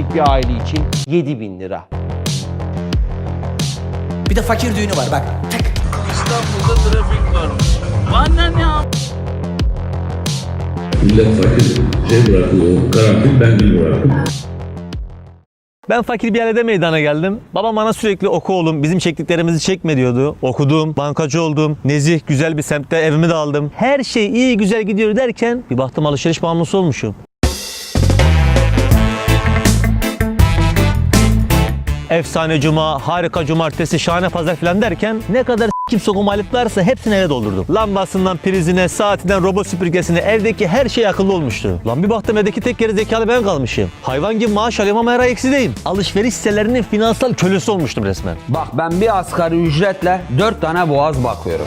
kişilik bir aile için 7 bin lira. Bir de fakir düğünü var bak. Tak. İstanbul'da trafik varmış. Bana ne yap? Millet fakir şey bıraktı o karantin ben gül bıraktım. Ben fakir bir ailede meydana geldim. Babam bana sürekli oku oğlum bizim çektiklerimizi çekme diyordu. Okudum, bankacı oldum. Nezih güzel bir semtte evimi de aldım. Her şey iyi güzel gidiyor derken bir baktım alışveriş bağımlısı olmuşum. Efsane cuma, harika cumartesi, şahane pazar falan derken ne kadar kim sokum aletlerse hepsini eve doldurdum. Lambasından prizine, saatinden robot süpürgesine evdeki her şey akıllı olmuştu. Lan bir baktım evdeki tek geri zekalı ben kalmışım. Hayvan gibi maaş alıyorum ama her ay eksideyim. Alışveriş sitelerinin finansal kölesi olmuştum resmen. Bak ben bir asgari ücretle 4 tane boğaz bakıyorum.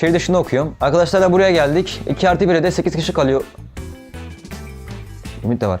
Şehir dışında okuyorum. Arkadaşlarla buraya geldik. 2 artı 1'e de 8 kişi kalıyor. Ümit de var.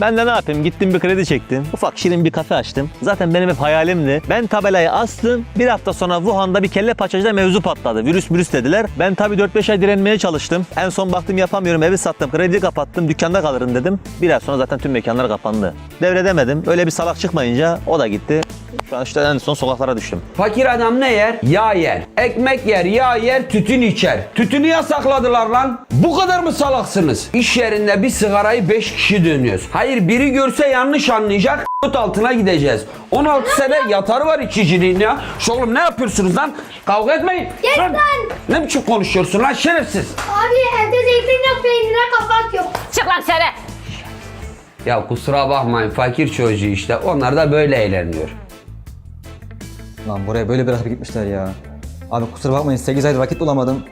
Ben de ne yapayım? Gittim bir kredi çektim. Ufak şirin bir kafe açtım. Zaten benim hep hayalimdi. Ben tabelayı astım. Bir hafta sonra Wuhan'da bir kelle paçacıda mevzu patladı. Virüs virüs dediler. Ben tabii 4-5 ay direnmeye çalıştım. En son baktım yapamıyorum. Evi sattım. Krediyi kapattım. Dükkanda kalırım dedim. Bir ay sonra zaten tüm mekanlar kapandı. Devredemedim. Öyle bir salak çıkmayınca o da gitti. Şu an işte en son sokaklara düştüm. Fakir adam ne yer? Yağ yer. Ekmek yer, yağ yer, tütün içer. Tütünü yasakladılar lan. Bu kadar mı salaksınız? İş yerinde bir sigarayı 5 kişi dönüyoruz. Hayır biri görse yanlış anlayacak. altına gideceğiz. 16 sene yatarı var içiciliğin ya. Şu oğlum ne yapıyorsunuz lan? Kavga etmeyin. Geç Lan, lan. Ne biçim konuşuyorsun lan şerefsiz? Abi evde zeytin yok peynire kapak yok. Çık lan sene. Ya kusura bakmayın fakir çocuğu işte. Onlar da böyle eğleniyor. Lan buraya böyle bırakıp gitmişler ya. Abi kusura bakmayın 8 aydır vakit bulamadım.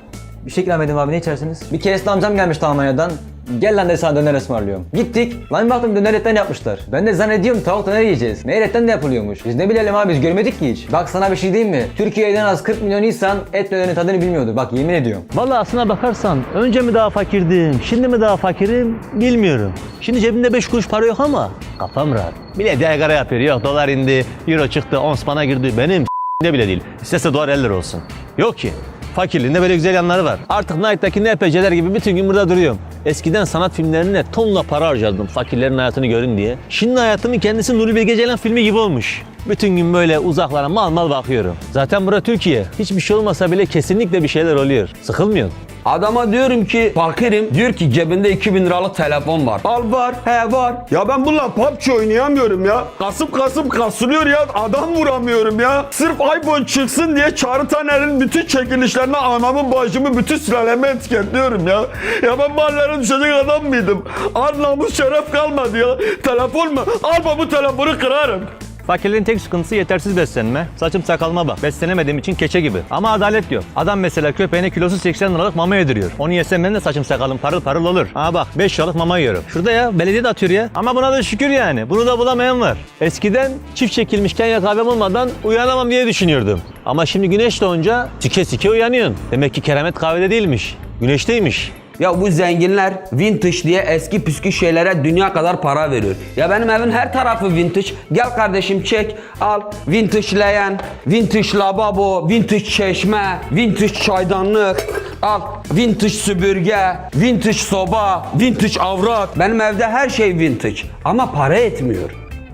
Bir şey ikram edeyim abi ne içersiniz? Bir keresinde amcam gelmişti Almanya'dan. Gel lan dedi sana döner ısmarlıyorum. Gittik. Lan baktım döner etten yapmışlar. Ben de zannediyorum tavuk döner yiyeceğiz. Meğer etten de yapılıyormuş. Biz ne bilelim abi biz görmedik ki hiç. Bak sana bir şey diyeyim mi? Türkiye'de en az 40 milyon insan et dönerin tadını bilmiyordu. Bak yemin ediyorum. Vallahi aslına bakarsan önce mi daha fakirdim, şimdi mi daha fakirim bilmiyorum. Şimdi cebimde 5 kuruş para yok ama kafam rahat. Bile yaygara yapıyor. Yok dolar indi, euro çıktı, ons bana girdi. Benim ne bile değil. İstese dolar 50 lira olsun. Yok ki. Fakirliğinde böyle güzel yanları var. Artık Night'taki NPC'ler gibi bütün gün burada duruyorum. Eskiden sanat filmlerine tonla para harcardım fakirlerin hayatını görün diye. Şimdi hayatımın kendisi Nuri Bilge Ceylan filmi gibi olmuş. Bütün gün böyle uzaklara mal mal bakıyorum. Zaten bura Türkiye. Hiçbir şey olmasa bile kesinlikle bir şeyler oluyor. Sıkılmıyorsun. Adama diyorum ki fakirim. Diyor ki cebinde 2000 liralık telefon var. Al var. He var. Ya ben bununla PUBG oynayamıyorum ya. Kasıp kasıp kasılıyor ya. Adam vuramıyorum ya. Sırf iPhone çıksın diye Çağrı Taner'in bütün çekilişlerine anamın bacımı bütün sülalemi etiketliyorum ya. Ya ben mahallere düşecek adam mıydım? Ar namus şeref kalmadı ya. Telefon mu? Al bu telefonu kırarım. Fakirlerin tek sıkıntısı yetersiz beslenme. Saçım sakalıma bak. Beslenemediğim için keçe gibi. Ama adalet yok. Adam mesela köpeğine kilosu 80 liralık mama yediriyor. Onu yesem benim de saçım sakalım parıl parıl olur. Ama bak 5 liralık mama yiyorum. Şurada ya belediye de atıyor ya. Ama buna da şükür yani. Bunu da bulamayan var. Eskiden çift çekilmiş Kenya kahvem olmadan uyanamam diye düşünüyordum. Ama şimdi güneş doğunca sike sike uyanıyorsun. Demek ki keramet kahvede değilmiş. Güneşteymiş. Ya bu zenginler vintage diye eski püskü şeylere dünya kadar para veriyor. Ya benim evin her tarafı vintage. Gel kardeşim çek al. Vintage leğen, vintage lavabo, vintage çeşme, vintage çaydanlık. Al vintage süpürge, vintage soba, vintage avrat. Benim evde her şey vintage. Ama para etmiyor.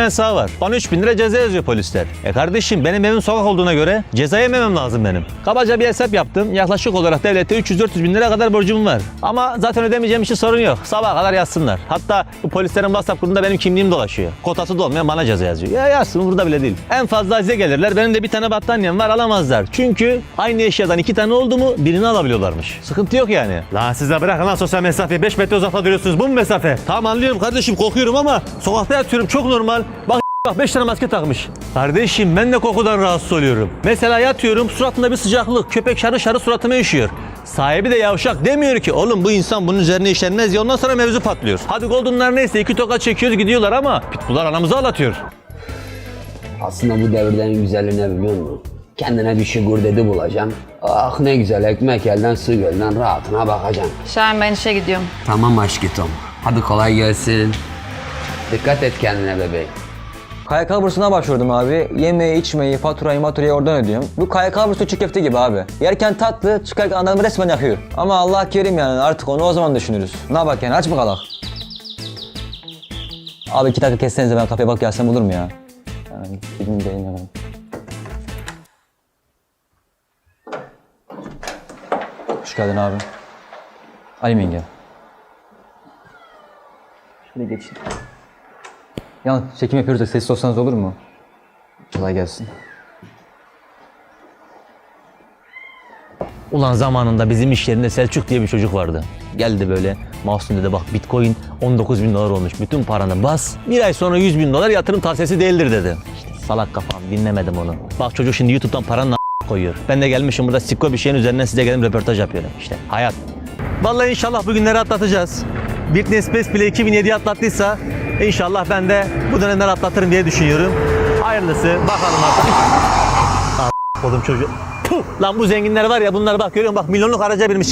yasağı var. Bana 3000 lira ceza yazıyor polisler. E kardeşim benim evim sokak olduğuna göre ceza yememem lazım benim. Kabaca bir hesap yaptım. Yaklaşık olarak devlette 300-400 bin lira kadar borcum var. Ama zaten ödemeyeceğim için sorun yok. Sabaha kadar yazsınlar. Hatta bu polislerin WhatsApp grubunda benim kimliğim dolaşıyor. Kotası da olmayan bana ceza yazıyor. Ya yazsın burada bile değil. En fazla size gelirler. Benim de bir tane battaniyem var alamazlar. Çünkü aynı eşyadan iki tane oldu mu birini alabiliyorlarmış. Sıkıntı yok yani. Lan size bırakın lan sosyal mesafe. 5 metre uzakta duruyorsunuz. Bu mu mesafe? Tamam anlıyorum kardeşim kokuyorum ama sokakta yatıyorum çok normal. Bak Bak 5 tane maske takmış. Kardeşim ben de kokudan rahatsız oluyorum. Mesela yatıyorum suratımda bir sıcaklık. Köpek şarı şarı suratıma üşüyor. Sahibi de yavşak demiyor ki oğlum bu insan bunun üzerine işlenmez ya ondan sonra mevzu patlıyor. Hadi Golden'lar neyse iki tokat çekiyoruz gidiyorlar ama Pitbull'lar anamızı ağlatıyor. Aslında bu devirde en güzeli ne biliyor musun? Kendine bir şugur dedi bulacaksın. Ah ne güzel ekmek elden su gölden rahatına bakacaksın. Şahin ben işe gidiyorum. Tamam aşkım. Hadi kolay gelsin. Dikkat et kendine bebeğim. KYK bursuna başvurdum abi. Yemeği, içmeyi, faturayı, maturayı oradan ödüyorum. Bu KYK bursu çiğ köfte gibi abi. Yerken tatlı, çıkarken adamı resmen yakıyor. Ama Allah kerim yani artık onu o zaman düşünürüz. Ne bak yani aç mı kalak? Abi iki dakika kessenize ben kapıya bak gelsem olur mu ya? Yani yine ben. Hoş geldin abi. Ali yenge. Şöyle geçin. Yalnız çekim yapıyoruz da sessiz olsanız olur mu? Kolay gelsin. Ulan zamanında bizim iş yerinde Selçuk diye bir çocuk vardı. Geldi böyle Mahsun dedi bak bitcoin 19 bin dolar olmuş. Bütün paranı bas. Bir ay sonra 100 bin dolar yatırım tavsiyesi değildir dedi. İşte salak kafam dinlemedim onu. Bak çocuk şimdi YouTube'dan paranın koyuyor. Ben de gelmişim burada sikko bir şeyin üzerinden size gelip röportaj yapıyorum. İşte hayat. Vallahi inşallah bu günleri atlatacağız. Britney Spears bile 2007'yi atlattıysa inşallah ben de bu dönemleri atlatırım diye düşünüyorum. Hayırlısı bakalım artık. Oğlum çocuğu. Lan bu zenginler var ya bunlar bak görüyor musun? Bak milyonluk araca binmiş.